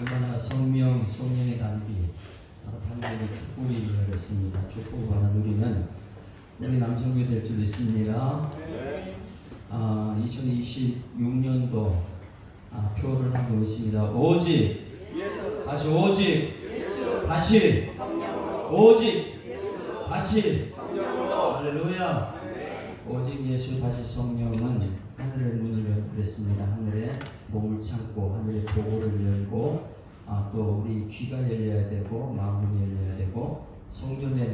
얼마나 성령, 성령의 단비, 단비의 축복이 이르렀습니다. 축복을 하나 누리는 우리 남성교 될줄 믿습니다. 아, 2026년도 아, 표를 하고 있습니다. 오직 다시 오직 다시 오직 다시 할렐루야 오직 예수 다시 성령은 하늘의 문을 열었습니다. 하늘의 몸을 참고 하늘의 보고를 열고 아, 또 우리 귀가 열려야 되고 마음이 열려야 되고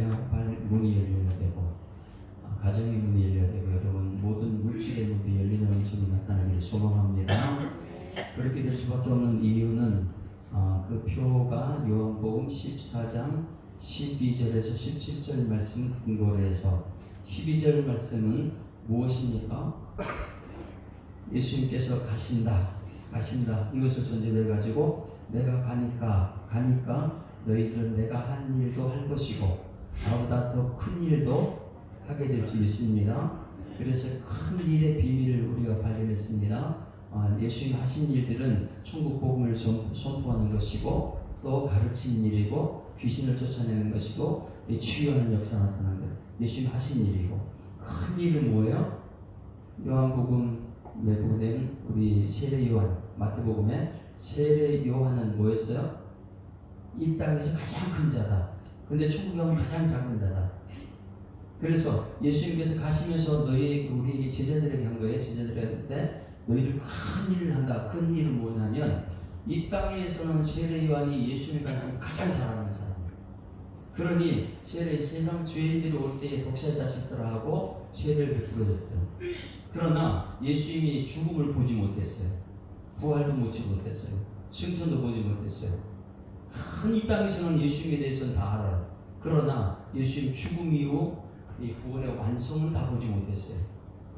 향할 문이 열려야 되고 아, 가정의 문이 열려야 되고 여러분 모든 물질의 문이 열리는 은총이 나타나기를 소망합니다. 그렇게 될 수밖에 없는 이유는 아, 그 표가 요한복음 14장 12절에서 17절 말씀 근거로 해서 12절 말씀은 무엇입니까? 예수님께서 가신다, 가신다 이것을 전제로 해가지고 내가 가니까 가니까 너희들은 내가 한 일도 할 것이고 나보다 더 큰 일도 하게 될 줄 믿습니다. 그래서 큰 일의 비밀을 우리가 발견했습니다. 아, 예수님 하신 일들은 천국 복음을 선- 선포하는 것이고 또 가르치는 일이고 귀신을 쫓아내는 것이고 이 치유하는 역사 나타나는 것. 예수님 하신 일이고 큰 일은 뭐예요? 요한복음 내보된 우리 세례 요한 마태복음에 세례 요한은 뭐였어요? 이 땅에서 가장 큰 자다. 근데 천국에 가장 작은 자다. 그래서 예수님께서 가시면서 너희 우리 제자들에게 한 거예요. 제자들한테 너희들 큰 일을 한다. 큰 일은 뭐냐면 이 땅에서는 세례 요한이 예수님 가서 가장 잘하는 사람. 그러니 세례 세상 죄인들이 올 때에 독살 자식들하고 세례를 베풀어줬던. 그러나 예수님이 죽음을 보지 못했어요. 부활도 보지 못했어요. 승천도 보지 못했어요. 큰 이 땅에서는 예수님에 대해서는 다 알아요. 그러나 예수님 죽음 이후 이 구원의 완성은 다 보지 못했어요.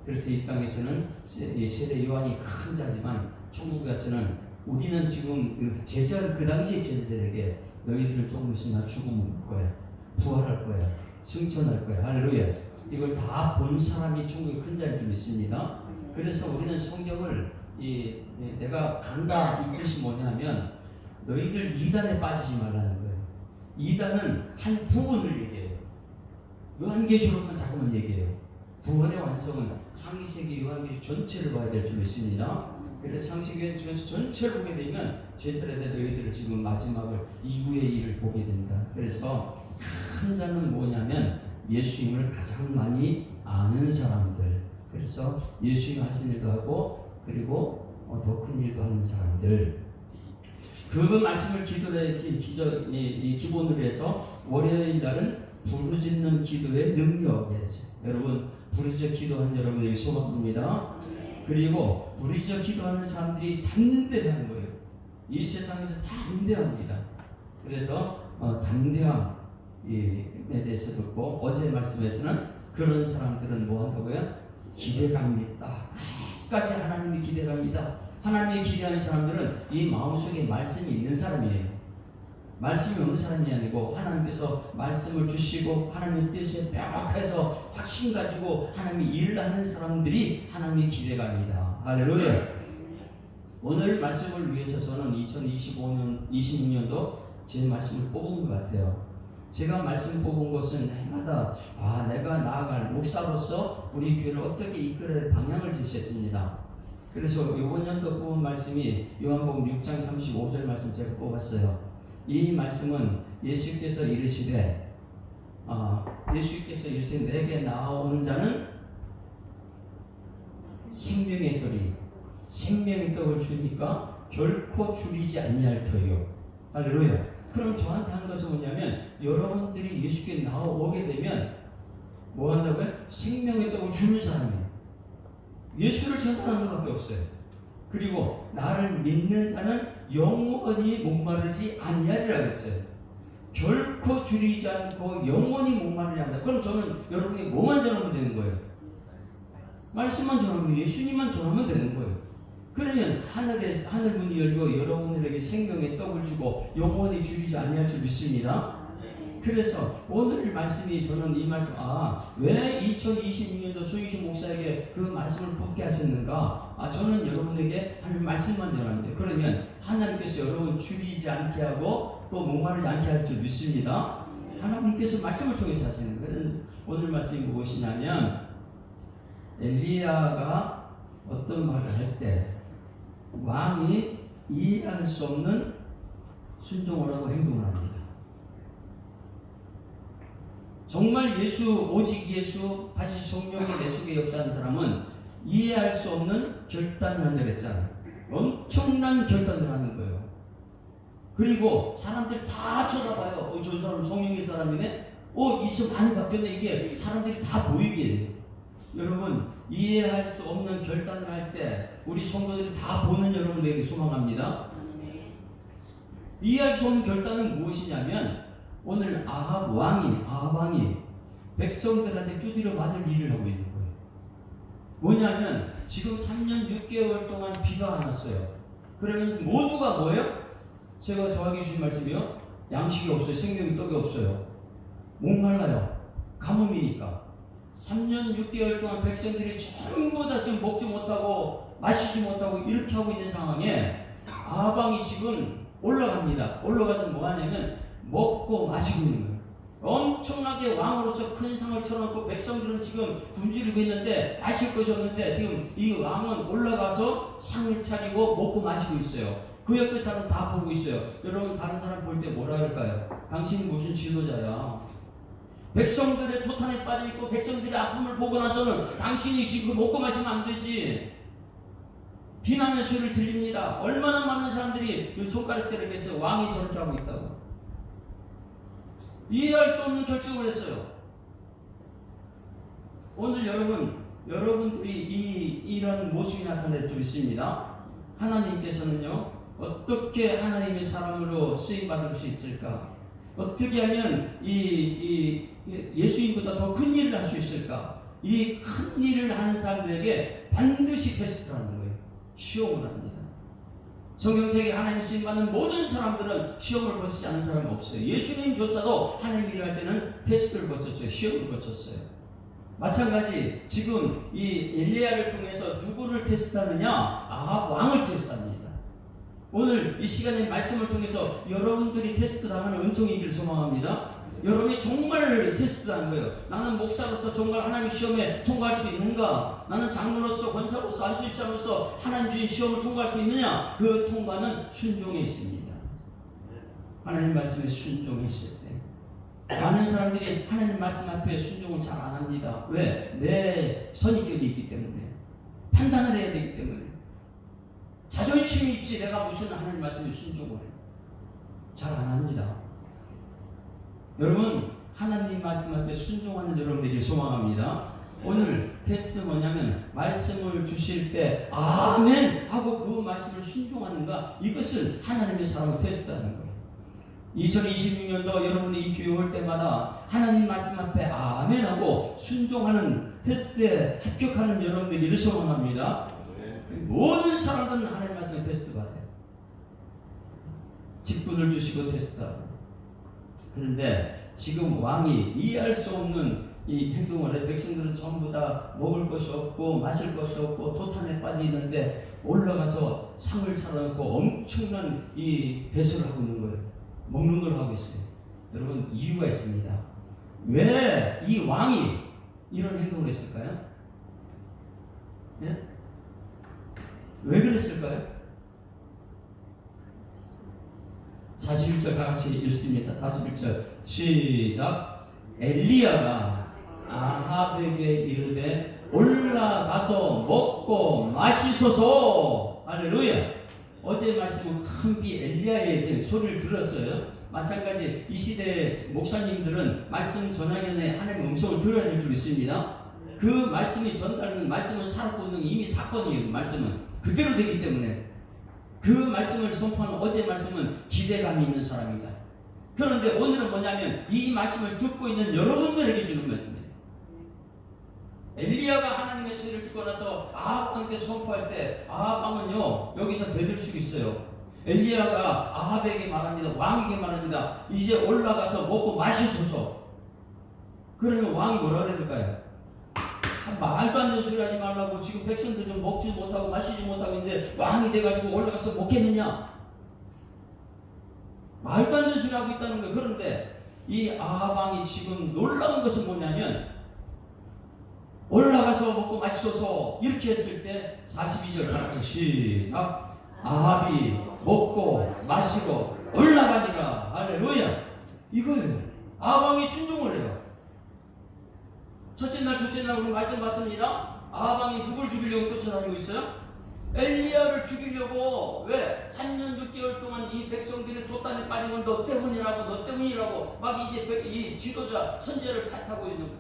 그래서 이 땅에서는 세례 요한이 큰 자지만 천국에 가서는 우리는 지금 그 제자 그 당시 제자들에게 너희들은 조금 있으면 죽음을 볼 거야. 부활할 거야. 승천할 거야. 할렐루야. 이걸 다 본 사람이 천국의 큰 자일 줄 믿습니다. 그래서 우리는 성경을 이, 이 내가 간다 이 뜻이 뭐냐면 너희들 이단에 빠지지 말라는 거예요. 이단은 한 부분을 얘기해요. 요한계시록만 자꾸만 얘기해요. 부활의 완성은 창세기 요한계시 전체를 봐야 될 줄 믿습니다. 그래서 창세기 전체를 보게 되면 제자들의 너희들을 지금 마지막을 이후의 일을 보게 된다. 그래서 큰 자는 뭐냐면 예수님을 가장 많이 아는 사람들. 그래서 예수님 하신 일도 하고 그리고 더 큰 일도 하는 사람들. 그 말씀을 기도에 기, 기저, 이, 이 기본으로 해서 월요일 날은 부르짖는 기도의 능력이었어요. 여러분 부르짖어 기도하는 여러분에게 소망합니다. 그리고 부르짖어 기도하는 사람들이 담대한 거예요. 이 세상에서 담대합니다. 그래서 어, 담대함 에 대해서 듣고 어제 말씀에서는 그런 사람들은 뭐 한다고요? 기대감이 있다. 끝까지 하나님이 기대갑니다. 하나님이 기대하는 사람들은 이 마음속에 말씀이 있는 사람이에요. 말씀이 없는 사람이 아니고 하나님께서 말씀을 주시고 하나님의 뜻에 명확해서 확신 가지고 하나님이 일을 하는 사람들이 하나님의 기대감이다. 할렐루야. 오늘 말씀을 위해서 저는 2025년, 26년도 제 말씀을 뽑은 것 같아요. 제가 말씀 뽑은 것은 해마다 아 내가 나아갈 목사로서 우리 교회를 어떻게 할 방향을 제시했습니다. 그래서 이번 연도 뽑은 말씀이 요한복음 6장 35절 말씀 제가 뽑았어요. 이 말씀은 예수께서 이르시되 아, 예수께서 이르시되 내게 나오는 자는 생명의 떡이 생명의 떡을 주니까 결코 줄이지 아니할 터요. 할렐루야. 그럼 저한테 한 것은 뭐냐면 여러분들이 예수께 나오게 되면 뭐 한다고요? 생명의 떡을 주는 사람이에요. 예수를 전달하는 것밖에 없어요. 그리고 나를 믿는 자는 영원히 목마르지 아니하리라 했어요. 결코 줄이지 않고 영원히 목마르지 않다. 그럼 저는 여러분에게 뭐만 전하면 되는 거예요? 말씀만 전하면 예수님만 전하면 되는 거예요. 그러면 하늘에 하늘 문이 열고 여러분들에게 생명의 떡을 주고 영원히 줄이지 아니할 줄 믿습니다. 그래서 오늘 말씀이 저는 이 말씀 아왜 2026년도 수익신 목사에게 그 말씀을 뽑게 하셨는가 아 저는 여러분에게 하나님 말씀만 전합니다. 그러면 하나님께서 여러분 줄이지 않게 하고 또 목마르지 않게 할 줄 믿습니다. 하나님께서 말씀을 통해서 하시는 거예요. 오늘 말씀이 무엇이냐면 엘리야가 어떤 말을 할때 왕이 이해할 수 없는 순종을 하고 행동을 합니다. 정말 예수 오직 예수 다시 성령의 내 속에 역사하는 사람은 이해할 수 없는 결단을 한다 그랬잖아요. 엄청난 결단을 하는 거예요. 그리고 사람들이 다 쳐다봐요. 어, 저 사람 성령의 사람이네. 어, 이좀 많이 바뀌었네. 이게 사람들이 다 보이게 돼요. 여러분 이해할 수 없는 결단을 할 때 우리 성도들이 다 보는 여러분에게 소망합니다. 이해할 수 없는 결단은 무엇이냐면 오늘 아합 왕이 아합 왕이 백성들한테 두드려 맞을 일을 하고 있는 거예요. 뭐냐면 지금 3년 6개월 동안 비가 안 왔어요. 그러면 모두가 뭐예요? 제가 정확히 주신 말씀이요. 양식이 없어요. 생명이 떡이 없어요. 목말라요. 가뭄이니까. 3년 6개월 동안 백성들이 전부 다 지금 먹지 못하고 마시지 못하고 이렇게 하고 있는 상황에 아방이 지금 올라갑니다. 올라가서 뭐 하냐면 먹고 마시고 있는 거예요. 엄청나게 왕으로서 큰 상을 쳐놓고 백성들은 지금 굶주리고 있는데 마실 것이 없는데 지금 이 왕은 올라가서 상을 차리고 먹고 마시고 있어요. 그 옆에 사람 다 보고 있어요. 여러분 다른 사람 볼 때 뭐라 할까요? 당신이 무슨 지도자야? 백성들의 토탄에 빠져 있고 백성들의 아픔을 보고 나서는 당신이 지금 먹고 마시면 안 되지. 비난의 소리를 들립니다. 얼마나 많은 사람들이 이 손가락질에서 왕이 저렇게 하고 있다고. 이해할 수 없는 결정을 했어요. 오늘 여러분, 여러분들이 이, 이런 모습이 나타낼 줄 있습니다. 하나님께서는요, 어떻게 하나님의 사람으로 쓰임받을 수 있을까? 어떻게 하면 이, 이 예수님보다 더 큰 일을 할 수 있을까? 이 큰 일을 하는 사람들에게 반드시 테스트를 하는 거예요. 시험을 합니다. 성경책에 하나님 쓰임 받는 모든 사람들은 시험을 거치지 않은 사람이 없어요. 예수님조차도 하나님 일을 할 때는 테스트를 거쳤어요. 시험을 거쳤어요. 마찬가지 지금 이 엘리야를 통해서 누구를 테스트하느냐? 아합 왕을 테스트합니다. 오늘 이 시간에 말씀을 통해서 여러분들이 테스트 당하는 은총이기를 소망합니다. 여러분이 정말 테스트 하는 거예요. 나는 목사로서 정말 하나님 시험에 통과할 수 있는가? 나는 장로로서 권사로서 안수입자로서 하나님 주신 시험을 통과할 수 있느냐? 그 통과는 순종에 있습니다. 하나님 말씀에 순종했을 때 많은 사람들이 하나님 말씀 앞에 순종을 잘 안 합니다. 왜? 내 선입견이 있기 때문에 판단을 해야 되기 때문에 자존심이 있지 내가 무슨 하나님 말씀에 순종을 해요. 잘안 합니다. 여러분 하나님 말씀 앞에 순종하는 여러분에게 소망합니다. 오늘 테스트 뭐냐면 말씀을 주실 때 아멘 하고 그 말씀을 순종하는가 이것을 하나님의 사랑을 테스트하는 거예요. 2026년도 여러분이 이 교회 올 때마다 하나님 말씀 앞에 아멘 하고 순종하는 테스트에 합격하는 여러분에게 소망합니다. 모든 사람들은 하나님 말씀에 테스트 받아요. 직분을 주시고 테스트하고. 그런데 지금 왕이 이해할 수 없는 이 행동을 해 백성들은 전부 다 먹을 것이 없고 마실 것이 없고 도탄에 빠져 있는데 올라가서 상을 차려놓고 엄청난 이 배설을 하고 있는 거예요. 먹는 걸 하고 있어요. 여러분 이유가 있습니다. 왜 이 왕이 이런 행동을 했을까요? 예? 왜 그랬을까요? 41절 다 같이 읽습니다. 41절. 시작. 엘리야가 아합에게 이르되 올라가서 먹고 마시소서. 할렐루야. 어제 말씀은 큰비 엘리야에 대한 소리를 들었어요. 마찬가지 이 시대 목사님들은 말씀 전하기 전에 하나님의 음성을 들어야 될 줄 있습니다. 그 말씀이 전달하는 말씀을 있는 이미 사건이에요 말씀은. 그대로 되기 때문에 그 말씀을 선포하는 어제 말씀은 기대감이 있는 사람이다. 그런데 오늘은 뭐냐면 이 말씀을 듣고 있는 여러분들에게 주는 말씀이에요. 엘리야가 하나님의 소리를 듣고 나서 아합왕한테 선포할 때 아합왕은요 여기서 되들수고 있어요. 엘리야가 아합에게 말합니다. 왕에게 말합니다. 이제 올라가서 먹고 마시소서. 그러면 왕이 뭐라 그래야 될까요? 아, 말도 안 되는 소리 하지 말라고 지금 백성들 좀 먹지 못하고 마시지 못하고 있는데 왕이 돼가지고 올라가서 먹겠느냐? 말도 안 되는 소리 하고 있다는 거예요. 그런데 이 아방이 지금 놀라운 것은 뭐냐면 올라가서 먹고 마시소서 이렇게 했을 때 42절 같이 시작. 아합이 먹고 마시고 올라가니라. 할렐루야. 이거예요 아방이 순종을 해요 첫째 날 둘째 날 오늘 말씀 받습니다 아방이 누굴 죽이려고 쫓아다니고 있어요? 엘리야를 죽이려고 왜 3년 6개월 동안 이 백성들이 돛단에 빠진 건 너 때문이라고 너 때문이라고 막 이제 백- 이 지도자 선제를 탓하고 있는 거예요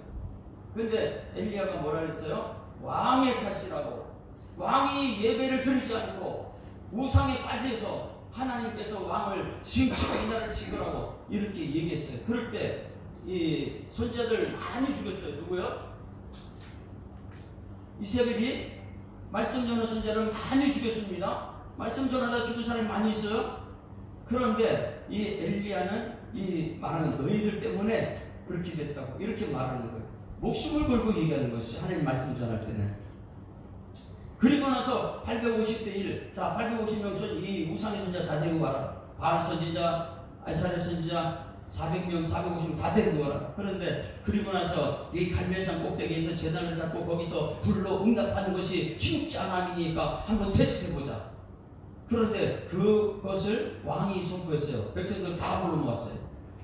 근데 엘리야가 뭐라 그랬어요? 왕의 탓이라고. 왕이 예배를 드리지 않고 우상에 빠져서 하나님께서 왕을 지금치고 이 나라를 지으라고 이렇게 얘기했어요. 그럴 때 이 손자들 많이 죽였어요. 누구요? 이세벨이 말씀 전하 손자를 많이 죽였습니다. 말씀 전하다 죽은 사람이 많이 있어요. 그런데 이 엘리야는 이 말하는 너희들 때문에 그렇게 됐다고 이렇게 말하는 거예요. 목숨을 걸고 얘기하는 것이 하나님 말씀 전할 때는. 그리고 나서 850대 1. 자, 850명 이 우상의 선지자 다 데리고 와라. 바알 선지자, 아이사랴 선지자 400명, 450명 다 데리고 와라. 그런데 그리고 나서 이 갈멜산 꼭대기에서 재단을 쌓고 거기서 불로 응답하는 것이 진짜 하나님이니까 한번 테스트해 보자. 그런데 그것을 왕이 선포했어요. 백성들 다 불러 모았어요.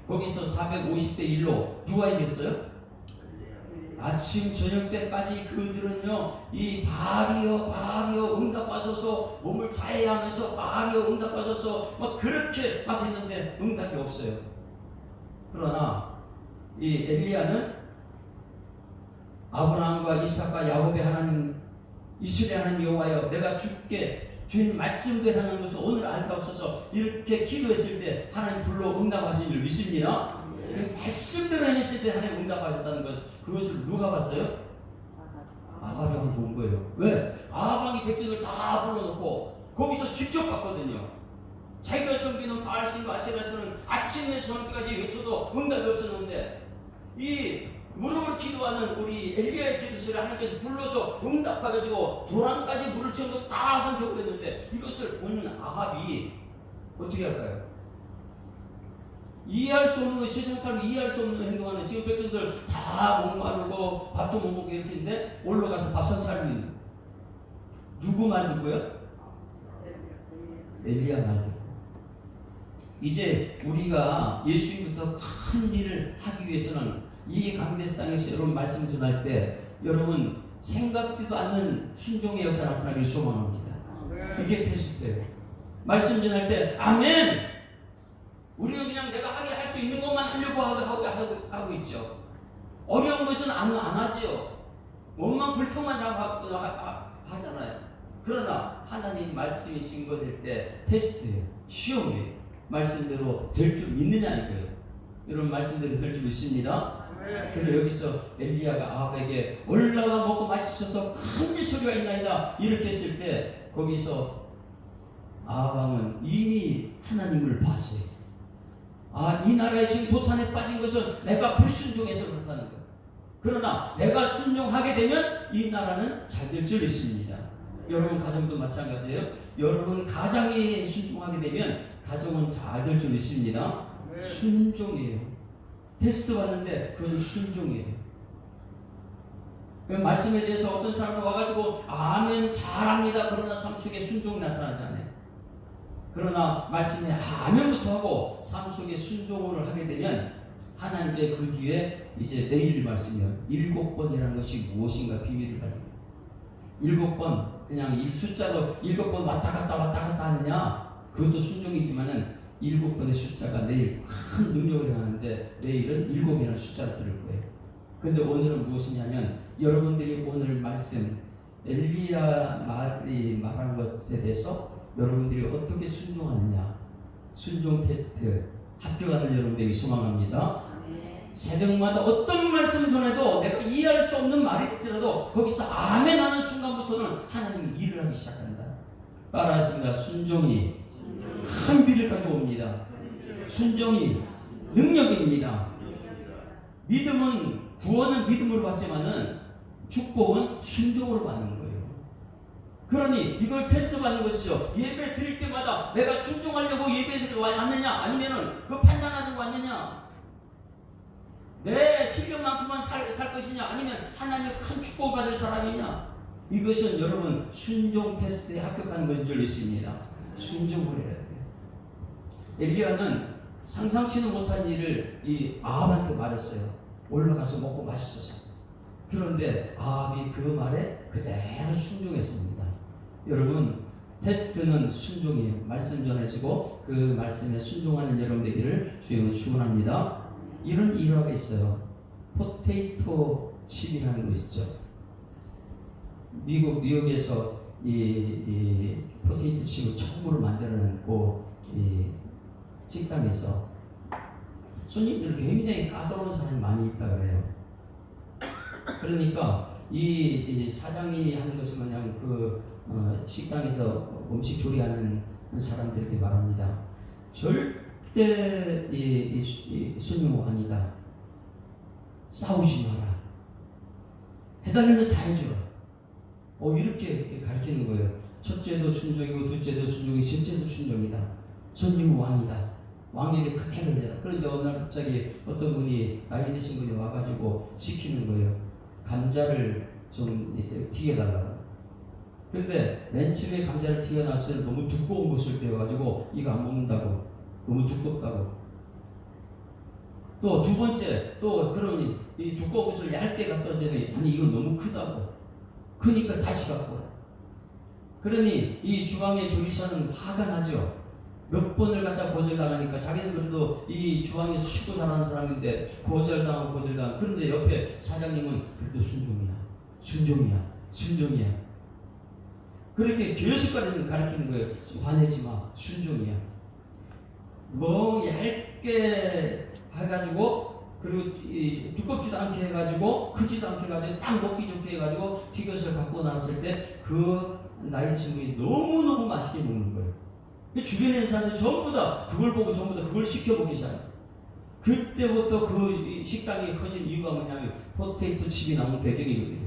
거기서 450대 1로 누가 이겼어요? 아침 저녁 때까지 그들은요 이 바리여 바리여 응답하소서 몸을 자해하면서 바리여 응답하소서 막 그렇게 막 했는데 응답이 없어요. 그러나 이 엘리야는 아브라함과 이삭과 야곱의 하나님 이스라엘 하나님 여호와여 내가 주께 주님 말씀대로 하는 것을 오늘 알까 없어서 이렇게 기도했을 때 하나님 불러 응답하신 줄 믿습니다. 그 말씀대로 했을 때 하나님 응답하셨다는 것 그것을 누가 봤어요? 아합이 본 거예요. 왜? 아합이 백성들 다 불러놓고 거기서 직접 봤거든요. 자기가 섬기는 바알신과 아세라스는 아침에서 저녁까지 외쳐도 응답이 없었는데 이 무릎으로 기도하는 우리 엘리야의 기도 소리 하나님께서 불러서 응답해가지고 도랑까지 물을 채우고 다 삼켜버렸는데 이것을 보는 아합이 어떻게 할까요? 이해할 수 없는 거 세상 사람이 이해할 수 없는 행동하는 지금 백성들 다 목마르고 밥도 못 먹고 이렇게 있는데 올라가서 밥상 차리고 있는 누구 말 듣고요? 엘리야 말 듣고 이제 우리가 예수님부터 큰 일을 하기 위해서는 이 강대상에서 여러분 말씀 전할 때 여러분 생각지도 않는 순종의 역사 나타나길 소망합니다. 이게 테스트예요. 말씀 전할 때 아멘. 우리는 그냥 내가 하게 할 수 있는 것만 하려고 하고, 하고, 하고, 있죠. 어려운 것은 안, 안 하지요. 몸만 불평만 잘 하, 하, 하잖아요. 그러나 하나님 말씀이 증거될 때 테스트예요. 시험이에요. 말씀대로 될 줄 믿느냐니까요. 여러분 말씀대로 될 줄 믿습니다. 그래서 여기서 엘리야가 아합에게 올라가 먹고 마시셔서 큰 소리가 있나이다 이렇게 했을 때 거기서 아합은 이미 하나님을 봤어요. 아, 이 나라에 지금 도탄에 빠진 것은 내가 불순종해서 그렇다는 거예요. 그러나 내가 순종하게 되면 이 나라는 잘 될 줄 믿습니다. 여러분 가정도 마찬가지예요. 여러분 가장이 순종하게 되면 가정은 잘 될 줄 믿습니다. 순종이에요. 테스트 받는데 그건 순종이에요. 그 말씀에 대해서 어떤 사람은 와가지고 아멘 잘합니다. 그러나 삶 속에 순종이 나타나지 않아요. 그러나 말씀에 아멘부터 하고 삶 속에 순종을 하게 되면 하나님께 그 뒤에 이제 내일 말씀이요. 일곱 번이라는 것이 무엇인가 비밀을 알고 일곱 번 그냥 이 숫자로 일곱 번 왔다 갔다 왔다 갔다 하느냐 그것도 순종이지만은 일곱 번의 숫자가 내일 큰 능력을 하는데 내일은 일곱이라는 숫자를 들을 거예요. 근데 오늘은 무엇이냐면 여러분들이 오늘 말씀 엘리야 말이 말한 것에 대해서 여러분들이 어떻게 순종하느냐 순종 테스트 합격하는 여러분들에게 소망합니다. 새벽마다 어떤 말씀 전해도 내가 이해할 수 없는 말일지라도 거기서 아멘 하는 순간부터는 하나님이 일을 하기 시작한다. 따라하십니다. 순종이 큰 비를 가져옵니다. 순종이 능력입니다. 믿음은 구원은 믿음으로 받지만은 축복은 순종으로 받는 거예요. 그러니 이걸 테스트 받는 것이죠. 예배 드릴 때마다 내가 순종하려고 예배 드리러 왔느냐 아니면은 그 판단하려고 왔느냐 내 실력만큼만 살, 살 것이냐 아니면 하나님의 큰 축복을 받을 사람이냐 이것은 여러분 순종 테스트에 합격하는 것인 줄 믿습니다. 순종을 해야 돼요. 엘리야는 상상치도 못한 일을 이 아합한테 말했어요. 올라가서 먹고 맛있어서. 그런데 아합이 그 말에 그대로 순종했습니다. 여러분 테스트는 순종이에요. 말씀 전해지고 그 말씀에 순종하는 여러분 되기를 주님은 축원합니다. 이런 일화가 있어요. 포테이토 칩이라는 거 있죠. 미국 뉴욕에서 이, 이 포테이토 칩을 처음으로 만드는 그이 식당에서 손님들이 굉장히 까다로운 사람이 많이 있다 그래요. 그러니까 이, 이 사장님이 하는 것은 뭐냐면 그 어, 식당에서 음식 조리하는 사람들에게 말합니다. 절 대 이, 이, 이 손님 아니다. 싸우지 마라. 해달라는 다 해줘라. 어 이렇게 가르치는 거예요. 첫째도 순종이고 둘째도 순종이 셋째도 순종이다. 손님은 왕이다. 왕에게 그대로 해라. 그런데 어느 날 갑자기 어떤 분이 나이 드신 분이 와가지고 시키는 거예요. 감자를 좀 이렇게 튀겨달라고. 근데 맨 처음에 감자를 튀겨놨을 때 너무 두꺼운 것을 떼어가지고 이거 안 먹는다고. 너무 두껍다고. 또 두 번째 또 그러니 이 두꺼운 것을 얇게 갖다 줬더니 아니 이거 너무 크다고. 그러니까 다시 갖고 와. 그러니 이 주방의 조리사는 화가 나죠. 몇 번을 갖다 거절당하니까 자기는 그래도 이 주방에서 쉬고 살아는 사람인데 거절당하고 거절당하고 그런데 옆에 사장님은 그래도 순종이야 순종이야 순종이야 그렇게 계속 가르치는 거예요 화내지 마 순종이야 뭐 얇게 해가지고 그리고 이 두껍지도 않게 해가지고 크지도 않게 해가지고 딱 먹기 좋게 해가지고 튀겨서 갖고 나왔을 때 그 나이 친구이 너무너무 맛있게 먹는 거예요 주변에 있는 사람들 전부 다 그걸 보고 전부 다 그걸 시켜 먹기 시작해요. 그때부터 그 식당이 커진 이유가 뭐냐면 포테이토 칩이 나온 배경이거든요.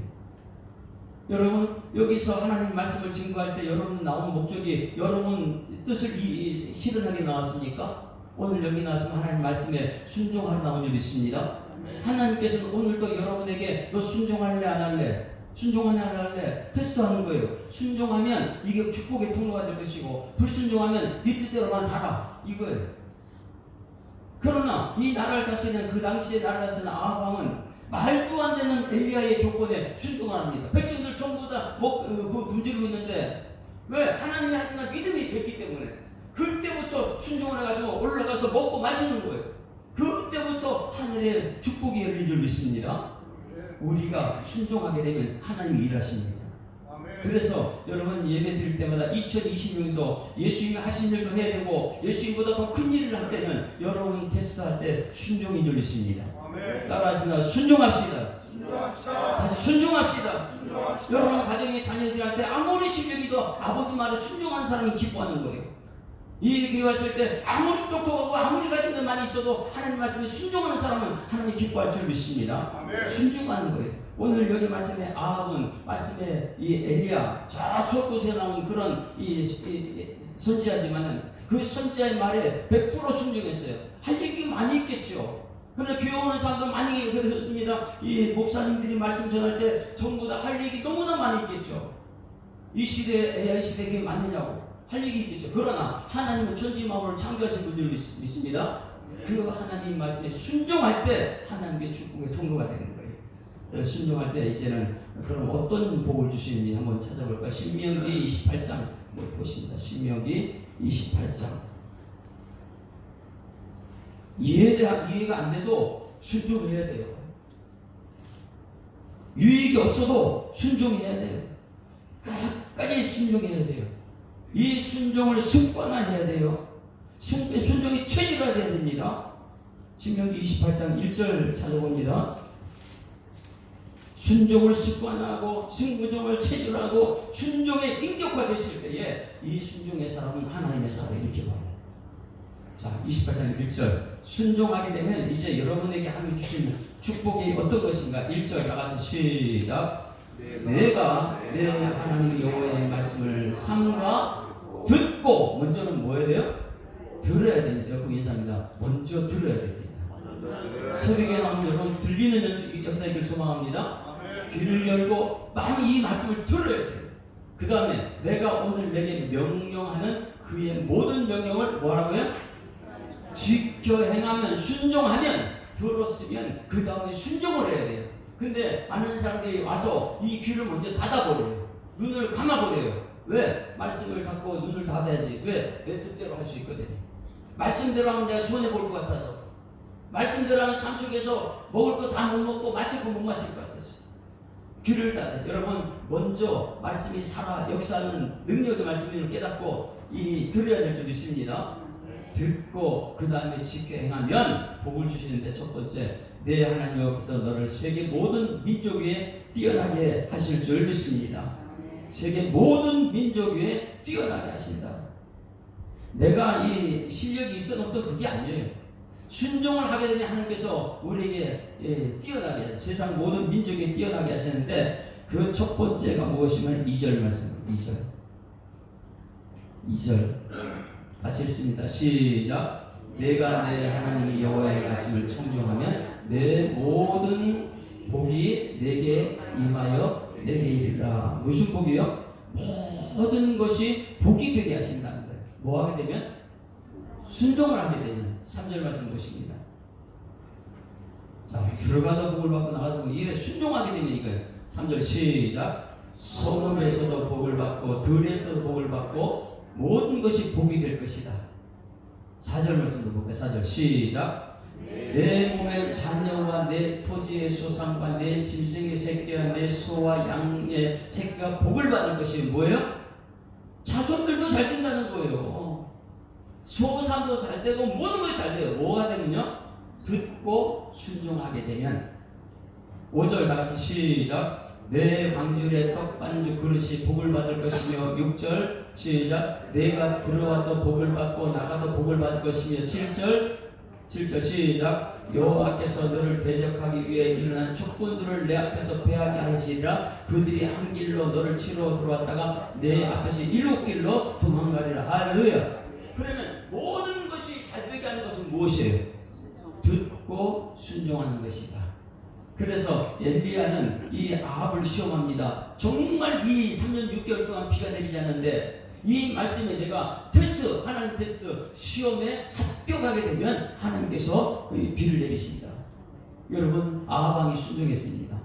여러분 여기서 하나님 말씀을 증거할 때 여러분 나온 목적이 여러분 뜻을 이, 이, 실현하게 나왔습니까? 오늘 여기 나와서 하나님 말씀에 순종하러 나온 줄 믿습니다. 하나님께서는 오늘도 여러분에게 너 순종할래 안 할래? 순종하냐 안 할래? 테스트하는 거예요. 순종하면 이게 축복의 통로가 될 것이고 불순종하면 네 뜻대로만 살아. 이거예요. 그러나 이 나라를 다스리는 그 당시에 나라를 다스리는 아합왕은 말도 안 되는 엘리야의 조건에 순종을 합니다. 백성들 전부 다 뭐, 그, 그 굶주리고 있는데 왜? 하나님이 하신 말 믿음이 됐기 때문에 그때부터 순종을 해가지고 올라가서 먹고 마시는 거예요. 그때부터 하늘의 축복이 열린 줄 믿습니다. 우리가 순종하게 되면 하나님이 일하십니다. 그래서 여러분 예배 드릴 때마다 2020년도 예수님이 하신 일도 해야 되고 예수님보다 더 큰 일을 할 때는 여러분 테스트 할 때 순종인 줄 믿습니다. 따라하십니다. 순종합시다. 다시 순종합시다. 여러분 가정의 자녀들한테 아무리 실력이도 아버지 말을 순종한 사람이 기뻐하는 거예요. 이 교회 왔을 때 아무리 똑똑하고 아무리 가진 것 많이 있어도 하나님 말씀에 순종하는 사람은 하나님 기뻐할 줄 믿습니다. 순종하는 거예요. 오늘 여기 말씀에 아합은 말씀에 이 엘리야 저쪽 곳에 나온 그런 이, 이 선지자지만은 그 선지자의 말에 100% 순종했어요. 할 얘기 많이 있겠죠. 그런데 교회 오는 사람도 많이 그러셨습니다. 이 목사님들이 말씀 전할 때 전부 다 할 얘기 너무나 많이 있겠죠. 이 시대 AI 시대에 그게 맞느냐고. 할 얘기 있겠죠. 그러나 하나님은 천지만물을 창조하신 분들 믿, 습니다 그 하나님 말씀에 순종할 때 하나님의 축복의 통로가 되는 거예요. 순종할 때 이제는 그럼 어떤 복을 주시는지 한번 찾아볼까? 신명기 28장 보십니다. 신명기 28장 이해가 이해가 안 돼도 순종해야 돼요. 유익이 없어도 순종해야 돼요. 끝까지 순종해야 돼요. 이 순종을 습관화해야 돼요. 순, 순종이 체질화돼야 됩니다. 신명기 28장 1절 찾아봅니다. 순종을 습관하고 순종을 체질하고 순종에 인격화됐을 때에 이 순종의 사람은 하나님의 사람이 이렇게 말해요. 자, 28장 1절 순종하게 되면 이제 여러분에게 하나님 주신 축복이 어떤 것인가? 1절 다 같이 시작 내가 내 하나님 여호와의 말씀을 삼가 듣고 먼저는 뭐 해야 돼요? 들어야 됩니다. 여러분 인사입니다. 먼저 들어야 됩니다. 새벽에 나오면 여러분 들리는 연- 역사이길 소망합니다. 귀를 열고 많이 이 말씀을 들어야 돼요. 그 다음에 내가 오늘 내게 명령하는 그의 모든 명령을 뭐라고요? 지켜 행하면 순종하면 들었으면 그 다음에 순종을 해야 돼요. 근데 많은 사람들이 와서 이 귀를 먼저 닫아버려요. 눈을 감아버려요. 왜? 말씀을 갖고 눈을 닫아야지. 왜? 내 뜻대로 할 수 있거든요. 말씀대로 하면 내가 손해볼 것 같아서. 말씀대로 하면 삶 속에서 먹을 거 다 못 먹고 마실 거 못 마실 것 같아서. 귀를 닫아. 여러분, 먼저 말씀이 살아 역사하는 능력의 말씀을 깨닫고 이 들어야 될 줄 믿습니다. 듣고 그 다음에 지켜 행하면 복을 주시는데 첫 번째 내 하나님 여호와께서 너를 세계 모든 민족 위에 뛰어나게 하실 줄 믿습니다. 세계 모든 민족 위에 뛰어나게 하신다. 내가 이 실력이 있든 없든 그게 아니에요. 순종을 하게 되면 하나님께서 우리에게 예, 뛰어나게. 세상 모든 민족에 뛰어나게 하시는데 그 첫 번째가 무엇이면 2절 말씀 2절 2절 같이 읽습니다. 시작. 내가 내 하나님 여호와의 말씀을 청종하면 내 모든 복이 내게 임하여 내게 이르라. 무슨 복이요? 모든 것이 복이 되게 하신다는 거예요. 뭐 하게 되면 순종을 하게 되면 3절 말씀 보십니다. 자, 들어가도 복을 받고 나가도 복을 이래 순종하게 되면 이거예요. 3절 시작. 소금에서도 복을 받고 들에서도 복을 받고 모든 것이 복이 될 것이다. 4절 말씀도 볼까요? 4절 시작. 내 몸의 자녀와 내 토지의 소산과 내 짐승의 새끼와 내 소와 양의 새끼가 복을 받을 것이 뭐예요? 자손들도 잘 된다는 거예요. 소산도 잘 되고 모든 것이 잘 돼요. 뭐가 되면요? 듣고 순종하게 되면 5절 다 같이 시작. 내 광줄의 떡반주 그릇이 복을 받을 것이며 6절 시작. 내가 들어와도 복을 받고 나가도 복을 받을 것이며 7절. 7절 시작. 여호와께서 너를 대적하기 위해 일어난 촉군들을 내 앞에서 패하게 하시리라. 그들이 한 길로 너를 치러 들어왔다가 내 앞에서 일곱 길로 도망가리라. 할렐루야. 그러면 모든 것이 잘 되게 하는 것은 무엇이에요? 듣고 순종하는 것이다. 그래서 엘리야는 이 아합을 시험합니다. 정말 이 3년 6개월 동안 비가 내리지 않는데 이 말씀에 내가 테스트, 하나님 테스트 시험에 합격하게 되면 하나님께서 이 비를 내리십니다. 여러분 아합왕이 순종했습니다.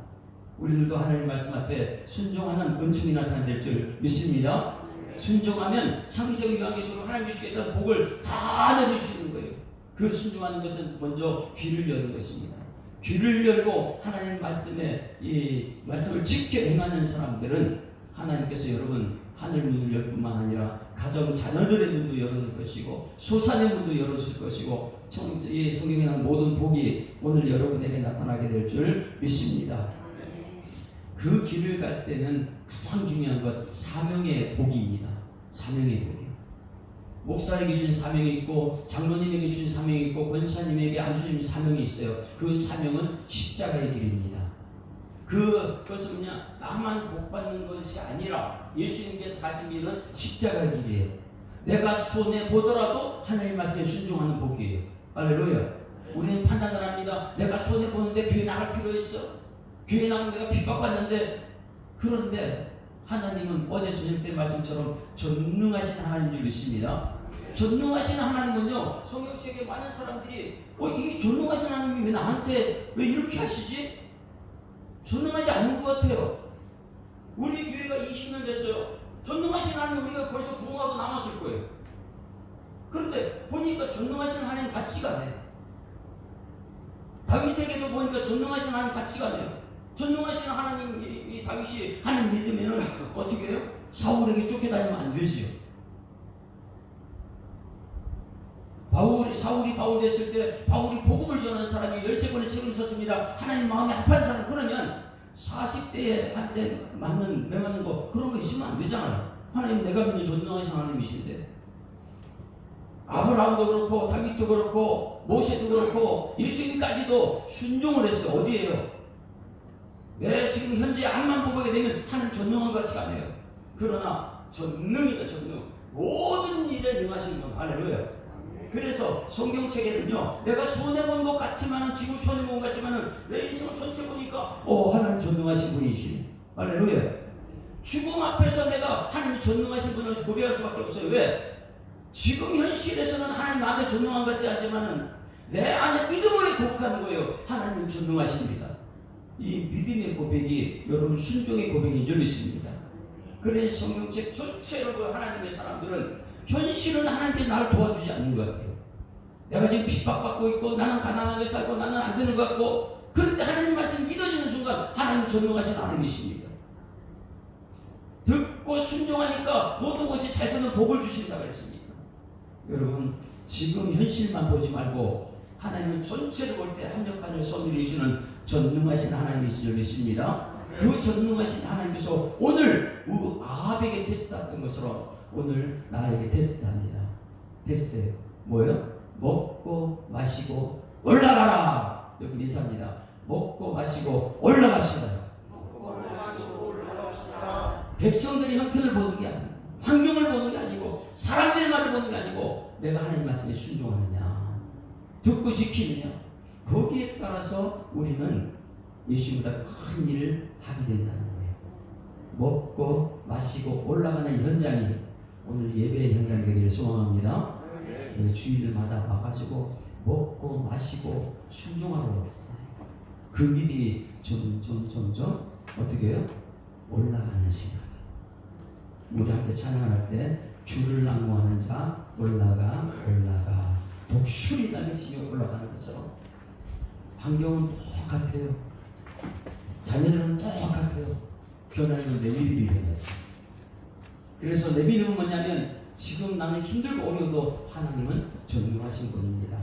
우리들도 하나님 말씀 앞에 순종하는 은총이 나타날 줄 믿습니다. 순종하면 창세기 요한계시록 하나님 주시겠다는 복을 다 내려주시는 거예요. 그 순종하는 것은 먼저 귀를 여는 것입니다. 귀를 열고 하나님 말씀에 이 말씀을 지켜 행하는 사람들은 하나님께서 여러분 하늘 문을 열 뿐만 아니라 가정 자녀들의 문도 열어줄 것이고 소산의 문도 열어줄 것이고 성경에 나온 모든 복이 오늘 여러분에게 나타나게 될 줄 믿습니다. 그 길을 갈 때는 가장 중요한 것 사명의 복입니다. 사명의 복이. 목사에게 주신 사명이 있고 장로님에게 주신 사명이 있고 권사님에게 안 주신 사명이 있어요. 그 사명은 십자가의 길입니다. 그 그것은 뭐냐 나만 복 받는 것이 아니라 예수님께서 가신 길은 십자가의 길이에요. 내가 손해 보더라도 하나님 말씀에 순종하는 복이에요. 할렐루야. 우리는 판단을 합니다. 내가 손해 보는데 교회 나갈 필요 있어. 교회 나가면 내가 핍박받는데 그런데 하나님은 어제 저녁 때 말씀처럼 전능하신 하나님 줄 믿습니다. 전능하신 하나님은요 성경책에 많은 사람들이 어 이게 전능하신 하나님이 왜 나한테 왜 이렇게 하시지? 전능하지 않은 것 같아요. 우리 교회가 20년 됐어요. 전능하신 하나님 우리가 벌써 부흥하고 남았을 거예요. 그런데 보니까 전능하신 하나님 같이가 안 해요. 다윗에게도 보니까 전능하신 하나님 같이가 안 해요. 전능하신 하나님 이, 이 다윗이 하나님 믿으면은 어떻게 해요? 사울에게 쫓겨다니면 안 되지요. 바울이 사울이 바울 됐을 때 바울이 복음을 전하는 사람이 열세 번의 책을 썼습니다. 하나님 마음이 아파한 사람 그러면 40대에 한때 맞는 매 맞는 거 그런 거 있으면 안 되잖아요. 하나님 내가 믿는 전능하신 하나님이신데 아브라함도 그렇고 다윗도 그렇고 모세도 그렇고 예수님까지도 순종을 했어요. 어디에요? 내 지금 현재 앞만 보게 되면 하나님 전능한 것 같지가 않아요. 그러나 전능이다 전능. 모든 일에 능하신 분 할렐루야. 그래서 성경책에는요, 내가 손해본 것 같지만은, 지금 손해본 것 같지만은, 내 인생을 전체 보니까, 어, 하나님 전능하신 분이시네. 할렐루야. 죽음 앞에서 내가 하나님 전능하신 분을 고백할 수 밖에 없어요. 왜? 지금 현실에서는 하나님 나한테 전능한 것 같지 않지만은, 내 안에 믿음으로 고백하는 거예요. 하나님 전능하십니다. 이 믿음의 고백이 여러분 순종의 고백인 줄 믿습니다. 그래서 성경책 전체로 그 하나님의 사람들은 현실은 하나님께 나를 도와주지 않는 것 같아요. 내가 지금 핍박받고 있고 나는 가난하게 살고 나는 안 되는 것 같고 그런데 하나님 말씀 믿어지는 순간 하나님 전능하신 하나님이십니다. 듣고 순종하니까 모든 것이 잘 되는 복을 주신다고 했습니다. 여러분 지금 현실만 보지 말고 하나님은 전체를 볼때 합력하는 선을 주는 전능하신 하나님이신 줄 믿습니다. 그 전능하신 하나님께서 오늘 우 아합에게 테스트했던 것처럼 오늘 나에게 테스트합니다. 테스트 뭐예요? 먹고 마시고 올라가라. 여기 리사입니다. 먹고 마시고 올라갑시다. 백성들의 형편을 보는 게 아니고 환경을 보는 게 아니고 사람들의 말을 보는 게 아니고 내가 하나님 말씀에 순종하느냐 듣고 지키느냐 거기에 따라서 우리는 예수보다 큰 일을 하게 된다는 거예요. 먹고 마시고 올라가는 현장이 오늘 예배의 현장이 되기를 소망합니다. 우리 주일마다 와가지고 먹고 마시고 순종하러 그 믿음이 점점 점점 어떻게 해요? 올라가는 시간. 우리 할때 찬양할 때 주를 낭모하는 자 올라가 올라가 독수리 날개 지어 올라가는 것처럼 환경은 똑같아요. 자녀들은 똑같아요. 변하는 내 믿음이 변했어. 그래서 내 믿음은 뭐냐면 지금 나는 힘들고 어려워도 하나님은 전능하신 분입니다.